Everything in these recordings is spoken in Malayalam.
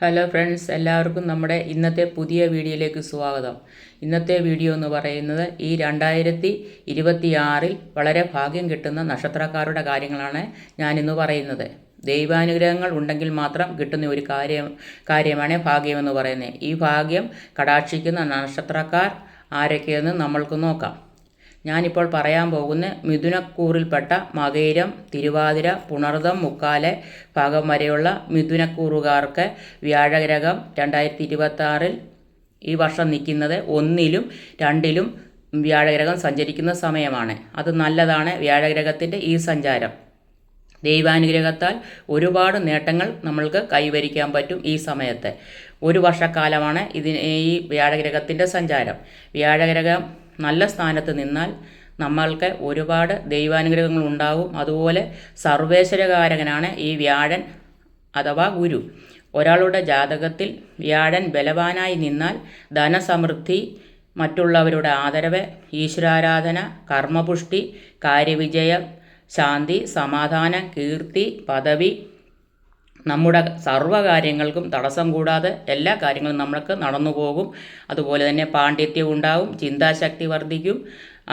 ഹലോ ഫ്രണ്ട്സ് എല്ലാവർക്കും നമ്മുടെ ഇന്നത്തെ പുതിയ വീഡിയോയിലേക്ക് സ്വാഗതം. ഇന്നത്തെ വീഡിയോ എന്ന് പറയുന്നത് ഈ രണ്ടായിരത്തി ഇരുപത്തിയാറിൽ വളരെ ഭാഗ്യം കിട്ടുന്ന നക്ഷത്രക്കാരുടെ കാര്യങ്ങളാണ് ഞാനിന്ന് പറയുന്നത്. ദൈവാനുഗ്രഹങ്ങൾ ഉണ്ടെങ്കിൽ മാത്രം കിട്ടുന്ന ഒരു കാര്യം കാര്യമാണ് ഭാഗ്യമെന്ന് പറയുന്നത്. ഈ ഭാഗ്യം കടാക്ഷിക്കുന്ന നക്ഷത്രക്കാർ ആരൊക്കെയെന്ന് നമ്മൾക്ക് നോക്കാം. ഞാനിപ്പോൾ പറയാൻ പോകുന്ന മിഥുനക്കൂറിൽപ്പെട്ട മകയിരം തിരുവാതിര പുണർദം മുക്കാലെ ഭാഗം വരെയുള്ള മിഥുനക്കൂറുകാർക്ക് വ്യാഴഗ്രഹം രണ്ടായിരത്തി ഇരുപത്തി ഈ വർഷം നിൽക്കുന്നത് ഒന്നിലും രണ്ടിലും വ്യാഴഗ്രഹം സഞ്ചരിക്കുന്ന സമയമാണ്. അത് നല്ലതാണ് വ്യാഴഗ്രഹത്തിന്റെ ഈ സഞ്ചാരം. ദൈവാനുഗ്രഹത്താൽ ഒരുപാട് നേട്ടങ്ങൾ നമ്മൾക്ക് കൈവരിക്കാൻ പറ്റും ഈ സമയത്ത്. ഒരു വർഷക്കാലമാണ് ഇതിന് ഈ വ്യാഴഗ്രഹത്തിന്റെ സഞ്ചാരം. വ്യാഴഗ്രഹം നല്ല സ്ഥാനത്ത് നിന്നാൽ നമ്മൾക്ക് ഒരുപാട് ദൈവാനുഗ്രഹങ്ങൾ ഉണ്ടാകും. അതുപോലെ സർവേശ്വരകാരകനാണ് ഈ വ്യാഴൻ അഥവാ ഗുരു. ഒരാളുടെ ജാതകത്തിൽ വ്യാഴൻ ബലവാനായി നിന്നാൽ ധനസമൃദ്ധി മറ്റുള്ളവരുടെ ആദരവ് ഈശ്വരാരാധന കർമ്മപുഷ്ടി കാര്യവിജയം ശാന്തി സമാധാനം കീർത്തി പദവി നമ്മുടെ സർവകാര്യങ്ങൾക്കും തടസ്സം കൂടാതെ എല്ലാ കാര്യങ്ങളും നമ്മൾക്ക് നടന്നു പോകും. അതുപോലെ തന്നെ പാണ്ഡിത്യം ഉണ്ടാവും ചിന്താശക്തി വർദ്ധിക്കും.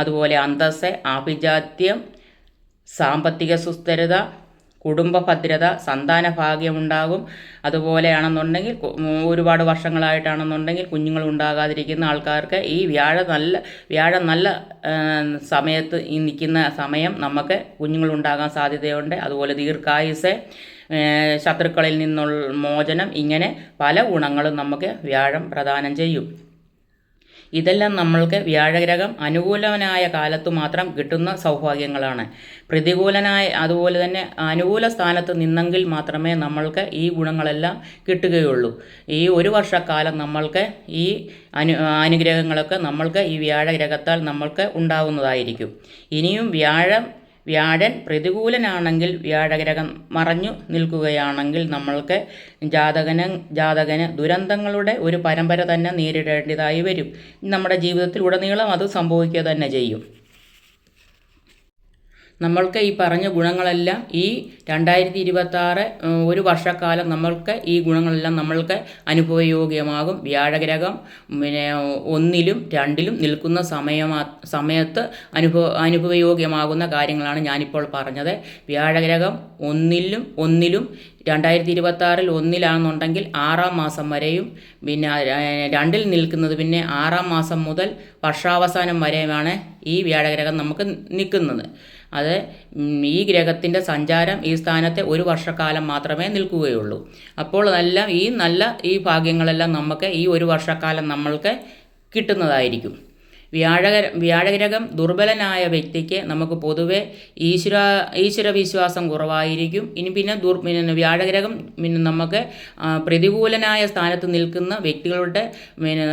അതുപോലെ അന്തസ്സ് ആഭിജാത്യം സാമ്പത്തിക സുസ്ഥിരത കുടുംബ ഭദ്രത സന്താന ഭാഗ്യമുണ്ടാകും അതുപോലെയാണെന്നുണ്ടെങ്കിൽ ഒരുപാട് വർഷങ്ങളായിട്ടാണെന്നുണ്ടെങ്കിൽ കുഞ്ഞുങ്ങൾ ഉണ്ടാകാതിരിക്കുന്ന ആൾക്കാർക്ക് ഈ വ്യാഴ നല്ല വ്യാഴ നല്ല സമയത്ത് ഈ നിൽക്കുന്ന സമയം നമുക്ക് കുഞ്ഞുങ്ങൾ ഉണ്ടാകാൻ സാധ്യതയുണ്ട്. അതുപോലെ ദീർഘായുസ് ശത്രുക്കളിൽ നിന്നുള്ള മോചനം ഇങ്ങനെ പല ഗുണങ്ങളും നമുക്ക് വ്യാഴം പ്രദാനം ചെയ്യും. ഇതെല്ലാം നമ്മൾക്ക് വ്യാഴഗ്രഹം അനുകൂലനായ കാലത്ത് മാത്രം കിട്ടുന്ന സൗഭാഗ്യങ്ങളാണ്. പ്രതികൂലനായ അതുപോലെ തന്നെ അനുകൂല സ്ഥാനത്ത് നിന്നെങ്കിൽ മാത്രമേ നമ്മൾക്ക് ഈ ഗുണങ്ങളെല്ലാം കിട്ടുകയുള്ളൂ. ഈ ഒരു വർഷക്കാലം നമ്മൾക്ക് ഈ അനു അനുഗ്രഹങ്ങളൊക്കെ നമ്മൾക്ക് ഈ വ്യാഴഗ്രഹത്താൽ നമ്മൾക്ക് ഉണ്ടാകുന്നതായിരിക്കും ഇനിയും വ്യാഴം വ്യാഴൻ പ്രതികൂലനാണെങ്കിൽ വ്യാഴഗ്രഹം മറഞ്ഞു നിൽക്കുകയാണെങ്കിൽ നമ്മൾക്ക് ജാതകന് ജാതകന് ദുരന്തങ്ങളുടെ ഒരു പരമ്പര തന്നെ നേരിടേണ്ടതായി വരും. നമ്മുടെ ജീവിതത്തിൽ ഉടനീളം അത് സംഭവിക്കുക തന്നെ ചെയ്യും. നമ്മൾക്ക് ഈ പറഞ്ഞ ഗുണങ്ങളെല്ലാം ഈ രണ്ടായിരത്തി ഇരുപത്താറ് ഒരു വർഷക്കാലം നമ്മൾക്ക് ഈ ഗുണങ്ങളെല്ലാം നമ്മൾക്ക് അനുഭവയോഗ്യമാകും. വ്യാഴഗ്രഹം പിന്നെ ഒന്നിലും രണ്ടിലും നിൽക്കുന്ന സമയമാ സമയത്ത് അനുഭവ അനുഭവയോഗ്യമാകുന്ന കാര്യങ്ങളാണ് ഞാനിപ്പോൾ പറഞ്ഞത്. വ്യാഴഗ്രഹം ഒന്നിലും ഒന്നിലും രണ്ടായിരത്തി ഇരുപത്തി ആറിൽ ഒന്നിലാണെന്നുണ്ടെങ്കിൽ ആറാം മാസം വരെയും പിന്നെ രണ്ടിൽ നിൽക്കുന്നത് പിന്നെ ആറാം മാസം മുതൽ വർഷാവസാനം വരെയുമാണ് ഈ വ്യാഴഗ്രഹം നമുക്ക് നിൽക്കുന്നത്. അത് ഈ ഗ്രഹത്തിന്റെ സഞ്ചാരം ഈ സ്ഥാനത്തെ ഒരു വർഷക്കാലം മാത്രമേ നിൽക്കുകയുള്ളൂ. അപ്പോൾ എല്ലാം ഈ നല്ല ഈ ഭാഗ്യങ്ങളെല്ലാം നമുക്ക് ഈ ഒരു വർഷക്കാലം നമ്മൾക്ക് കിട്ടുന്നതായിരിക്കും. വ്യാഴകര വ്യാഴഗ്രഹം ദുർബലനായ വ്യക്തിക്ക് നമുക്ക് പൊതുവെ ഈശ്വര ഈശ്വര വിശ്വാസം കുറവായിരിക്കും. ഇനി പിന്നെ ദുർ പിന്നെ വ്യാഴഗ്രഹം പിന്നെ നമുക്ക് പ്രതികൂലനായ സ്ഥാനത്ത് നിൽക്കുന്ന വ്യക്തികളുടെ പിന്നെ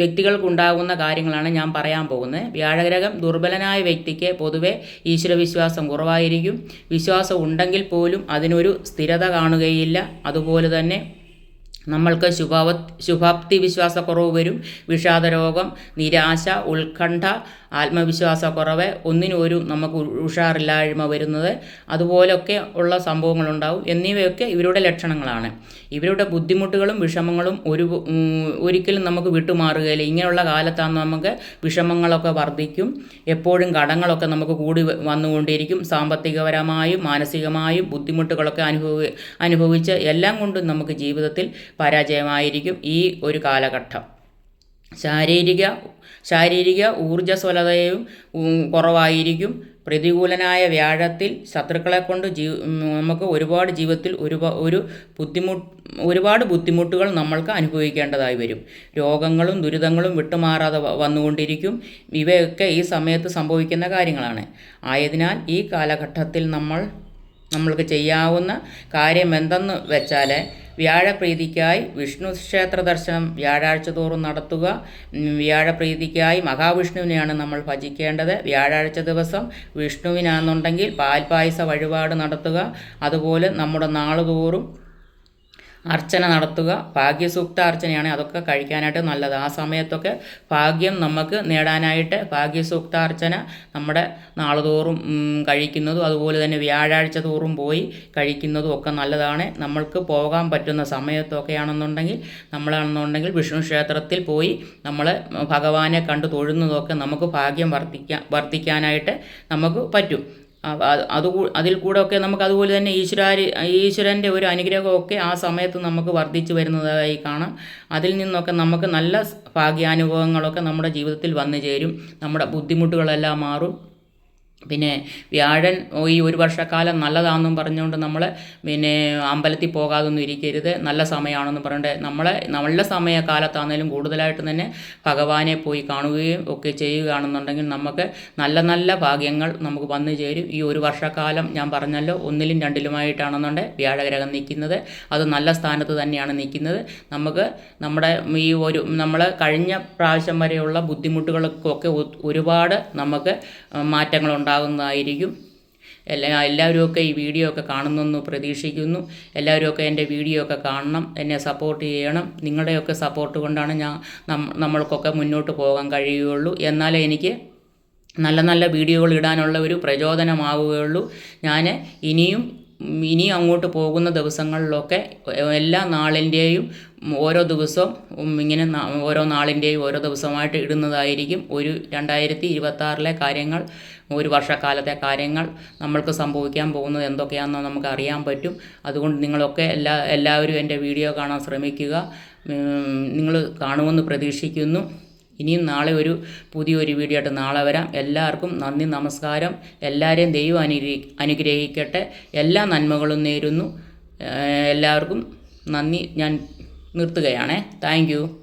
വ്യക്തികൾക്കുണ്ടാകുന്ന കാര്യങ്ങളാണ് ഞാൻ പറയാൻ പോകുന്നത്. വ്യാഴഗ്രഹം ദുർബലനായ വ്യക്തിക്ക് പൊതുവെ ഈശ്വര വിശ്വാസം കുറവായിരിക്കും. വിശ്വാസം ഉണ്ടെങ്കിൽ പോലും അതിനൊരു സ്ഥിരത കാണുകയില്ല. അതുപോലെ തന്നെ നമ്മൾക്ക് ശുഭാവ ശുഭാപ്തി വിശ്വാസക്കുറവ് വരും. വിഷാദരോഗം നിരാശ ഉത്കണ്ഠ ആത്മവിശ്വാസക്കുറവ് ഒന്നിനും ഒരു നമുക്ക് ഉഷാറില്ലായ്മ വരുന്നത്. അതുപോലൊക്കെ ഉള്ള സംഭവങ്ങളുണ്ടാവും. എന്നിവയൊക്കെ ഇവരുടെ ലക്ഷണങ്ങളാണ്. ഇവരുടെ ബുദ്ധിമുട്ടുകളും വിഷമങ്ങളും ഒരു ഒരിക്കലും നമുക്ക് വിട്ടുമാറുകയില്ല. ഇങ്ങനെയുള്ള കാലത്താണ് നമുക്ക് വിഷമങ്ങളൊക്കെ വർദ്ധിക്കും. എപ്പോഴും കടങ്ങളൊക്കെ നമുക്ക് കൂടി വന്നുകൊണ്ടിരിക്കും. സാമ്പത്തികപരമായും മാനസികമായും ബുദ്ധിമുട്ടുകളൊക്കെ അനുഭവ അനുഭവിച്ച് എല്ലാം കൊണ്ടും നമുക്ക് ജീവിതത്തിൽ പരാജയമായിരിക്കും ഈ ഒരു കാലഘട്ടം. ശാരീരിക ശാരീരിക ഊർജസ്വലതയും കുറവായിരിക്കും. പ്രതികൂലനായ വ്യാഴത്തിൽ ശത്രുക്കളെ കൊണ്ട് നമുക്ക് ഒരുപാട് ജീവിതത്തിൽ ഒരു ഒരു ബുദ്ധിമുട്ട് ഒരുപാട് ബുദ്ധിമുട്ടുകൾ നമ്മൾക്ക് അനുഭവിക്കേണ്ടതായി വരും. രോഗങ്ങളും ദുരിതങ്ങളും വിട്ടുമാറാതെ വന്നുകൊണ്ടിരിക്കും. ഇവയൊക്കെ ഈ സമയത്ത് സംഭവിക്കുന്ന കാര്യങ്ങളാണ്. ആയതിനാൽ ഈ കാലഘട്ടത്തിൽ നമ്മൾ നമ്മൾക്ക് ചെയ്യാവുന്ന കാര്യം എന്തെന്ന് വെച്ചാൽ വ്യാഴപ്രീതിക്കായി വിഷ്ണു ക്ഷേത്ര ദർശനം വ്യാഴാഴ്ച തോറും നടത്തുക. വ്യാഴപ്രീതിക്കായി മഹാവിഷ്ണുവിനെയാണ് നമ്മൾ ഭജിക്കേണ്ടത്. വ്യാഴാഴ്ച ദിവസം വിഷ്ണുവിനാണെന്നുണ്ടെങ്കിൽ പാൽപായസ വഴിപാട് നടത്തുക. അതുപോലെ നമ്മുടെ നാളുതോറും അർച്ചന നടത്തുക. ഭാഗ്യസൂക്ത അർച്ചനയാണ് അതൊക്കെ കഴിക്കാനായിട്ട് നല്ലത്. ആ സമയത്തൊക്കെ ഭാഗ്യം നമുക്ക് നേടാനായിട്ട് ഭാഗ്യസൂക്ത അർച്ചന നമ്മുടെ നാളുതോറും കഴിക്കുന്നതും അതുപോലെ തന്നെ വ്യാഴാഴ്ച തോറും പോയി കഴിക്കുന്നതും ഒക്കെ നല്ലതാണ്. നമ്മൾക്ക് പോകാൻ പറ്റുന്ന സമയത്തൊക്കെയാണെന്നുണ്ടെങ്കിൽ നമ്മളാണെന്നുണ്ടെങ്കിൽ വിഷ്ണു ക്ഷേത്രത്തിൽ പോയി നമ്മൾ ഭഗവാനെ കണ്ട് തൊഴുന്നതൊക്കെ നമുക്ക് ഭാഗ്യം വർദ്ധിക്കാൻ വർദ്ധിക്കാനായിട്ട് നമുക്ക് പറ്റും. അത് അത് അതിൽ കൂടെ ഒക്കെ നമുക്ക് അതുപോലെ തന്നെ ഈശ്വരാരി ഈശ്വരന്റെ ഒരു അനുഗ്രഹമൊക്കെ ആ സമയത്ത് നമുക്ക് വർദ്ധിച്ചു വരുന്നതായി കാണാം. അതിൽ നിന്നൊക്കെ നമുക്ക് നല്ല ഭാഗ്യാനുഭവങ്ങളൊക്കെ നമ്മുടെ ജീവിതത്തിൽ വന്നു ചേരും. നമ്മുടെ ബുദ്ധിമുട്ടുകളെല്ലാം മാറും. പിന്നെ വ്യാഴൻ ഈ ഒരു വർഷക്കാലം നല്ലതാണെന്നും പറഞ്ഞുകൊണ്ട് നമ്മൾ പിന്നെ അമ്പലത്തിൽ പോകാതൊന്നും ഇരിക്കരുത്. നല്ല സമയമാണെന്ന് പറഞ്ഞിട്ട് നമ്മളെ നല്ല സമയകാലത്താണെങ്കിലും കൂടുതലായിട്ട് തന്നെ ഭഗവാനെ പോയി കാണുകയും ഒക്കെ ചെയ്യുകയാണെന്നുണ്ടെങ്കിൽ നമുക്ക് നല്ല നല്ല ഭാഗ്യങ്ങൾ നമുക്ക് വന്നു ചേരും. ഈ ഒരു വർഷക്കാലം ഞാൻ പറഞ്ഞല്ലോ ഒന്നിലും രണ്ടിലുമായിട്ടാണെന്നുണ്ടെങ്കിൽ വ്യാഴഗ്രഹം നിൽക്കുന്നത്. അത് നല്ല സ്ഥാനത്ത് തന്നെയാണ് നിൽക്കുന്നത്. നമുക്ക് നമ്മുടെ ഈ ഒരു നമ്മൾ കഴിഞ്ഞ പ്രാവശ്യം വരെയുള്ള ബുദ്ധിമുട്ടുകൾക്കൊക്കെ ഒരുപാട് നമുക്ക് മാറ്റങ്ങൾ ഉണ്ടാകുന്നതായിരിക്കും എല്ലാ എല്ലാവരും ഒക്കെ ഈ വീഡിയോ ഒക്കെ കാണുന്നെന്ന് പ്രതീക്ഷിക്കുന്നു. എല്ലാവരും ഒക്കെ എന്റെ വീഡിയോ ഒക്കെ കാണണം എന്നെ സപ്പോർട്ട് ചെയ്യണം. നിങ്ങളുടെയൊക്കെ സപ്പോർട്ട് കൊണ്ടാണ് ഞാൻ നമ്മൾക്കൊക്കെ മുന്നോട്ട് പോകാൻ കഴിയുകയുള്ളൂ. എന്നാലേ എനിക്ക് നല്ല നല്ല വീഡിയോകൾ ഇടാനുള്ള ഒരു പ്രചോദനമാവുകയുള്ളൂ. ഞാൻ ഇനിയും ഉം, ഇനിയും അങ്ങോട്ട് പോകുന്ന ദിവസങ്ങളിലൊക്കെ എല്ലാ നാളിന്റെയും ഓരോ ദിവസവും ഇങ്ങനെ ഓരോ നാളിന്റെയും ഓരോ ദിവസമായിട്ട് ഇടുന്നതായിരിക്കും. ഒരു രണ്ടായിരത്തി ഇരുപത്താറിലെ കാര്യങ്ങൾ ഒരു വർഷക്കാലത്തെ കാര്യങ്ങൾ നമ്മൾക്ക് സംഭവിക്കാൻ പോകുന്നത് എന്തൊക്കെയാണെന്ന് നമുക്ക് അറിയാൻ പറ്റും. അതുകൊണ്ട് നിങ്ങളൊക്കെ എല്ലാ എല്ലാവരും എന്റെ വീഡിയോ കാണാൻ ശ്രമിക്കുക. നിങ്ങൾ കാണുമെന്ന് പ്രതീക്ഷിക്കുന്നു. ഇനിയും നാളെ ഒരു പുതിയൊരു വീഡിയോ ആയിട്ട് നാളെ വരാം. എല്ലാവർക്കും നന്ദി നമസ്കാരം. എല്ലാവരെയും ദൈവം അനുഗ്രഹി അനുഗ്രഹിക്കട്ടെ. എല്ലാ നന്മകളും നേരുന്നു. എല്ലാവർക്കും നന്ദി. ഞാൻ നിർത്തുകയാണേ. താങ്ക്